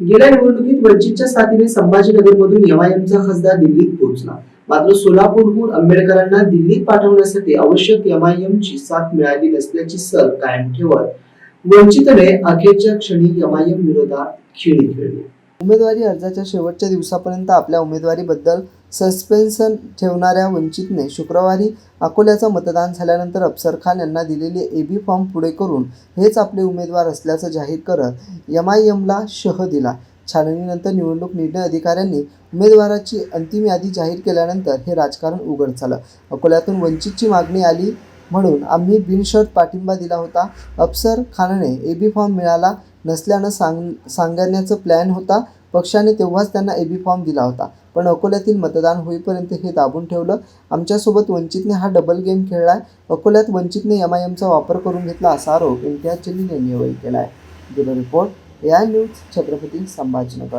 गेल्या निवडणुकीत वंचितच्या साथीने संभाजीनगरमधून एमआयएमचा खासदार दिल्लीत पोहोचला. मात्र सोलापूरहून आंबेडकरांना दिल्लीत पाठवण्यासाठी आवश्यक एमआयएमची साथ मिळाली नसल्याची सल कायम ठेवत वंचितने अखेरच्या क्षणी एमआयएम विरोधात खेळी खेळली. उमेदवारी अर्जाच्या शेवटच्या दिवसापर्यंत आपल्या उमेदवारीबद्दल सस्पेन्शन ठेवणाऱ्या वंचितने शुक्रवारी अकोल्याचं मतदान झाल्यानंतर अफसर खान यांना दिलेले बी फॉर्म पुढे करून हेच आपले उमेदवार असल्याचं जाहीर करत एम आय एमला शह दिला. छाननीनंतर निवडणूक निर्णय अधिकाऱ्यांनी उमेदवाराची अंतिम यादी जाहीर केल्यानंतर हे राजकारण उघड झालं. अकोल्यातून वंचितची मागणी आली म्हणून आम्ही बिनशर्त पाठिंबा दिला होता. अफसर खानने ए बी फॉर्म मिळाला नसल्यानं सांग सांगण्याचं प्लॅन होता. पक्षाने तेव्हाच त्यांना एबी फॉर्म दिला होता. पण अकोल्यातील मतदान होईपर्यंत हे दाबून ठेवलं. आमच्यासोबत वंचितने हा डबल गेम खेळला आहे अकोल्यात वंचितने एम आय एमचा वापर करून घेतला असा आरोप इम्तियाज जलील यांनी यावेळी केला आहे bureau report A I news Chhatrapati Sambhajinagar.